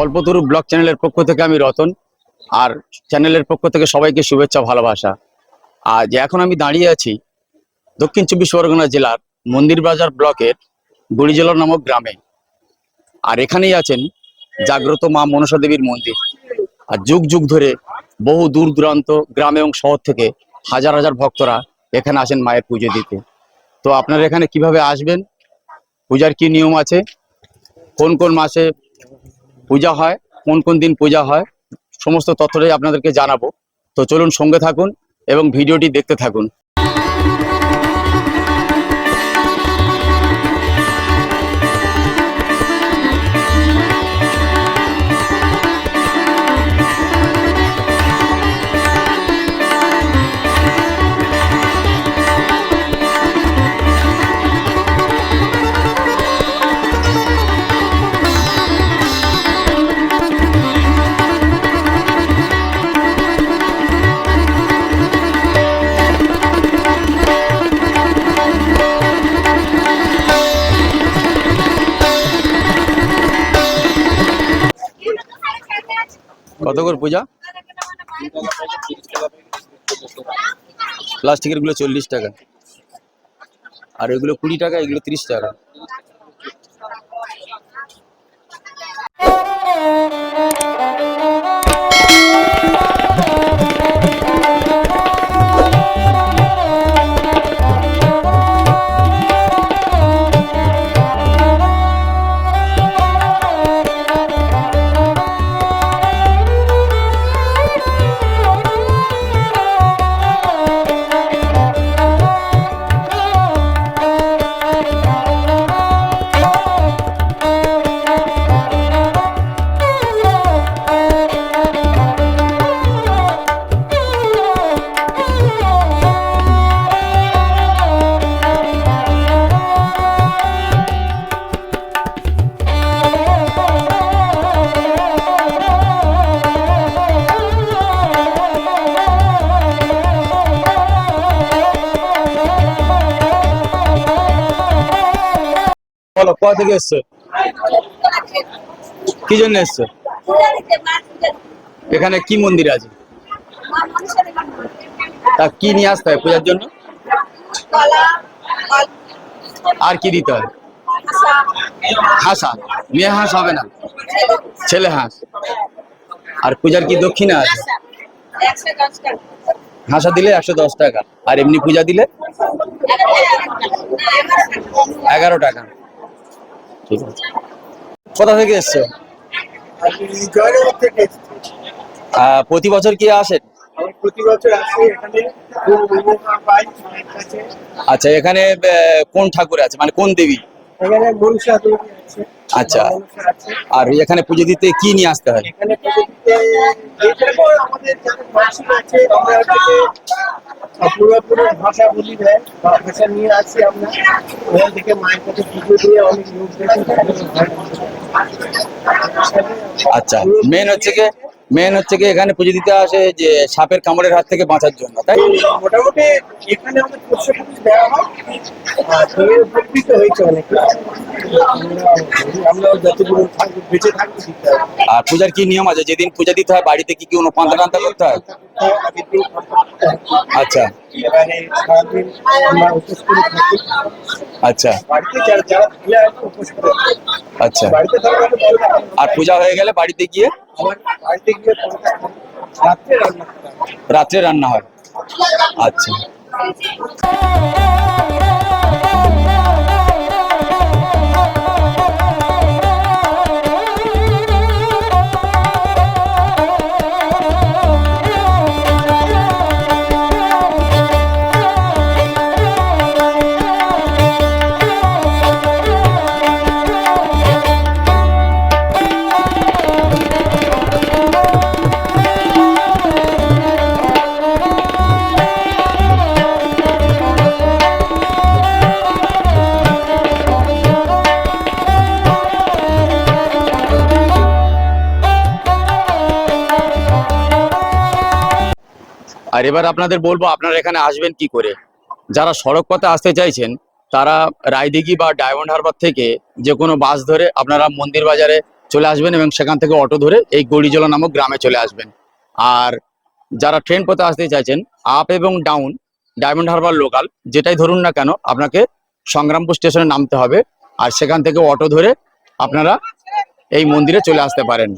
কল্পতরু blog চ্যানেলের পক্ষ থেকে আমি রতন, আর চ্যানেলের পক্ষ থেকে সবাইকে শুভেচ্ছা, ভালোবাসা। আর যে এখন আমি দাঁড়িয়ে আছি দক্ষিণ চব্বিশ পরগনা জেলার মন্দির বাজার ব্লকের গুড়িজলা নামক গ্রামে। আর এখানেই আছেন জাগ্রত মা মনসা দেবীর মন্দির। আর যুগ যুগ ধরে বহু দূর দূরান্ত, গ্রাম এবং শহর থেকে হাজার হাজার ভক্তরা এখানে আসেন মায়ের পুজো দিতে। তো আপনারা এখানে কীভাবে আসবেন? পূজার কি নিয়ম আছে? কোন কোন মাসে পূজা হয়, কোন কোন দিন পূজা হয়, সমস্ত তথ্যটাই আপনাদেরকে জানাব। তো চলুন সঙ্গে থাকুন এবং ভিডিওটি দেখতে থাকুন। কত করে পূজা? প্লাস্টিকেরগুলো চল্লিশ টাকা। আর এগুলো কুড়ি টাকা এগুলো ত্রিশ টাকা। কোথা থেকে এসছো? কি জন্য এসছো? এখানে কি মন্দির আছে? তা কি নিয়ে আসতে হয় পূজার জন্য? আর কি দিতে হয়? হাঁসা। মেয়ে হাঁস হবে না। ছেলে হাঁস। আর পূজার কি দক্ষিণা আছে? হাঁসা দিলে একশো দশ টাকা। আর এমনি পূজা দিলে? এগারো টাকা। ঠিক আছে। কোথা থেকে এসছো? প্রতি বছর কি আসেন? আচ্ছা এখানে কোন ঠাকুর আছে? মানে কোন দেবী? এখানে মনসা দেবী আছে আচ্ছা। আর এখানে পুজো দিতে কি নিয়ে আসতে হয়? এখানে পুজো দিতে আমাদের যাদের মাসিক আছে আমরা পুরোপুরি ভাষা বলি দেয় বা ভাষা নিয়ে আসি আমরা। ওখান থেকে মায়ের কাছে পুজো দিয়ে অনেক লোক আচ্ছা মেন হচ্ছে কি? মেন হচ্ছে কি এখানে পুজো দিতে আসে যে সাপের কামড়ের হাত থেকে বাঁচার জন্য তাই মোটামুটি এখানে আমাদের পোষ্য দেওয়া হয়। আর উপকৃত হয়েছে অনেক। পূজার কি নিয়ম আছে? যেদিন পূজা দিতে হয় বাড়িতে কি কি কোনো পান্তা টান্তা করতে হয়। আচ্ছা। এবারে সারাদিন আমরা উপোস করে থাকি আচ্ছা বাড়িতে যারা যারা ফিরে আসবে উপোস করে থাকি। আচ্ছা বাড়িতে থাকলে আমি বলবো আর পূজা হয়ে গেলে বাড়িতে গিয়ে আমার বাড়িতে গিয়ে পরে থাকবো। রাত্রে রান্না করা হয়। রাত্রে রান্না হয় আচ্ছা আর এবার আপনাদের বলব, আপনারা এখানে আসবেন কি করে? যারা সড়ক পথে আসতে চাইছেন, তারা রায়দিঘি বা ডায়মন্ড হারবার থেকে যে কোনো বাস ধরে আপনারা মন্দির বাজারে চলে আসবেন এবং সেখান থেকে অটো ধরে এই গড়িজলা নামক গ্রামে চলে আসবেন। আর যারা ট্রেন পথে আসতে চাইছেন, আপ এবং ডাউন, ডায়মন্ড হারবার লোকাল, যেটাই ধরুন না কেন, আপনাকে সংগ্রামপুর স্টেশনে নামতে হবে আর সেখান থেকে অটো ধরে আপনারা এই মন্দিরে চলে আসতে পারেন।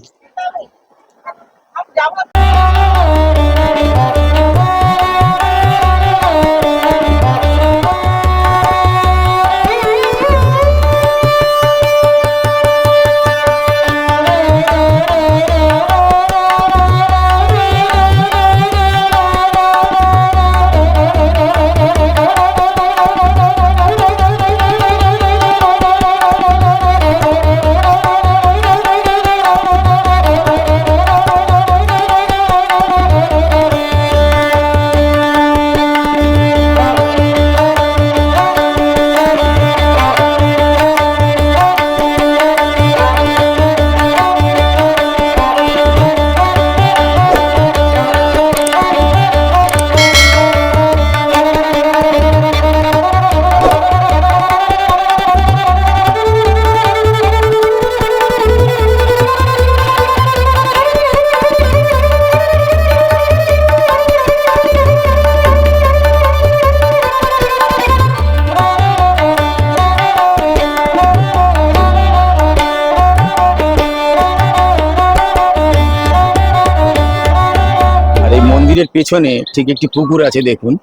মন্দিরের পেছনে ঠিক একটি পুকুর আছে, দেখুন।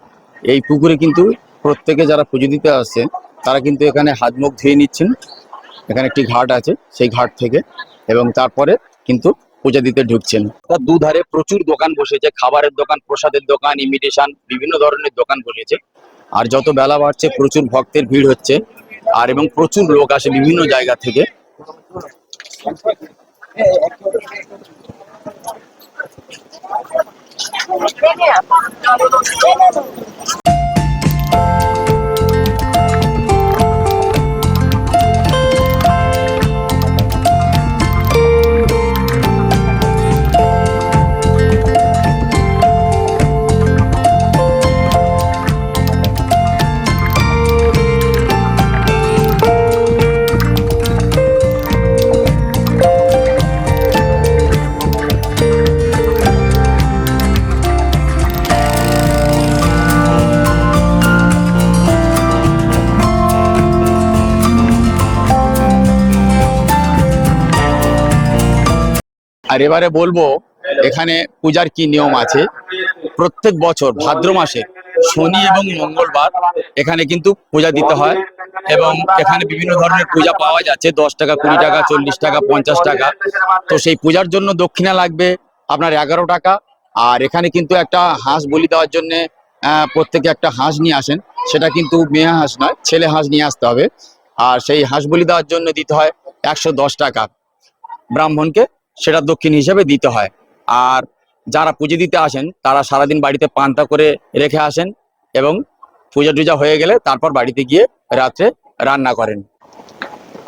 এই পুকুরে কিন্তু প্রত্যেকে যারা পুজো দিতে আসছেন, তারা কিন্তু এখানে হাত মুখ ধুয়ে নিচ্ছেন। এখানে একটি ঘাট আছে সেই ঘাট থেকে এবং তারপরে কিন্তু পূজা দিতে ঢুকছেন। তার দুধারে প্রচুর দোকান বসেছে, খাবারের দোকান, প্রসাদের দোকান ইমিটেশন বিভিন্ন ধরনের দোকান বসেছে। আর যত বেলা বাড়ছে, প্রচুর ভক্তের ভিড় হচ্ছে। আর এবং প্রচুর লোক আসে বিভিন্ন জায়গা থেকে। 그러게 아빠가 나보다 잘해는 আর এবারে বলব, এখানে পূজার কি নিয়ম আছে? প্রত্যেক বছর ভাদ্র মাসে শনি এবং মঙ্গলবার এখানে কিন্তু পূজা দিতে হয় এবং এখানে বিভিন্ন ধরনের পূজা পাওয়া যাচ্ছে, দশ টাকা, কুড়ি টাকা, চল্লিশ টাকা, পঞ্চাশ টাকা। তো সেই পূজার জন্য দক্ষিণা লাগবে আপনার এগারো টাকা। আর এখানে কিন্তু একটা হাঁস বলি দেওয়ার জন্য প্রত্যেকে একটা হাঁস নিয়ে আসেন। সেটা কিন্তু মেয়ে হাঁস নয়, ছেলে হাঁস নিয়ে আসতে হবে। আর সেই হাঁস বলি দেওয়ার জন্য দিতে হয় একশো দশ টাকা। ব্রাহ্মণকে সেটা দক্ষিণ হিসেবে দিতে হয়। আর যারা পুজো দিতে আসেন, তারা সারাদিন বাড়িতে পান্তা করে রেখে আসেন এবং পূজা টুজা হয়ে গেলে তারপর বাড়িতে গিয়ে রাত্রে রান্না করেন।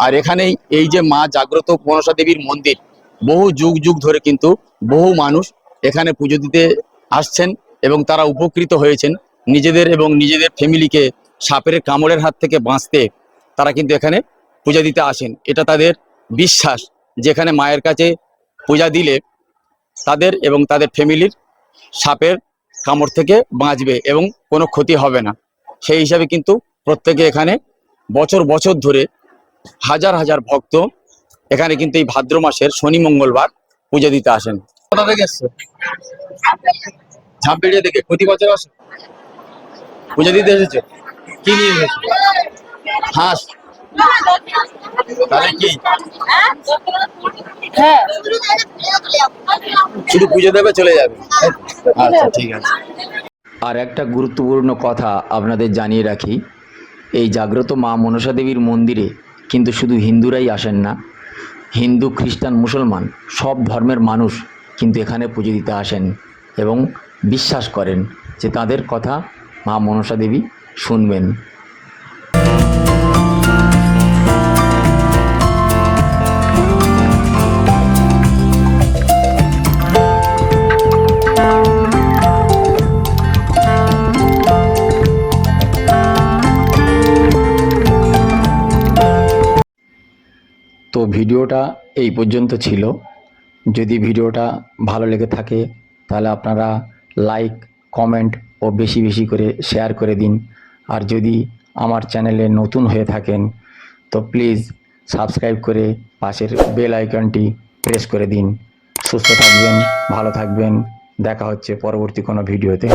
আর এখানেই এই যে মা জাগ্রত মনসা দেবীর মন্দির, বহু যুগ যুগ ধরে কিন্তু বহু মানুষ এখানে পুজো দিতে আসছেন এবং তারা উপকৃত হয়েছেন। নিজেদের এবং নিজেদের ফ্যামিলিকে সাপের কামড়ের হাত থেকে বাঁচতে তারা কিন্তু এখানে পূজা দিতে আসেন। এটা তাদের বিশ্বাস, যেখানে মায়ের কাছে পূজা দিলে তাদের এবং তাদের ফ্যামিলির সাপের কামড় থেকে বাঁচবে এবং কোনো ক্ষতি হবে না। সেই হিসাবে কিন্তু প্রত্যেকে এখানে বছর বছর ধরে হাজার হাজার ভক্ত এখানে কিন্তু এই ভাদ্র মাসের শনি, মঙ্গলবার পূজা দিতে আসেন। কোথা আসো? পূজা দিতে এসেছে? কি নিয়ে হাঁস। শুধু পুজো দেবে, চলে যাবে। আচ্ছা ঠিক আছে। আর একটা গুরুত্বপূর্ণ কথা আপনাদের জানিয়ে রাখি। এই জাগ্রত মা মনসা দেবীর মন্দিরে কিন্তু শুধু হিন্দুরাই আসেন না, হিন্দু, খ্রিস্টান, মুসলমান সব ধর্মের মানুষ কিন্তু এখানে পুজো দিতে আসেন এবং বিশ্বাস করেন যে তাদের কথা মা মনসা দেবী শুনবেন। ভিডিওটা এই পর্যন্ত ছিল। যদি ভিডিওটা ভালো লেগে থাকে, তাহলে আপনারা লাইক কমেন্ট ও বেশি বেশি করে শেয়ার করে দিন। আর যদি আমার চ্যানেলে নতুন হয়ে থাকেন, তো প্লিজ সাবস্ক্রাইব করে পাশের বেল আইকনটি প্রেস করে দিন। সুস্থ থাকবেন, ভালো থাকবেন। দেখা হচ্ছে পরবর্তী কোনো ভিডিওতে।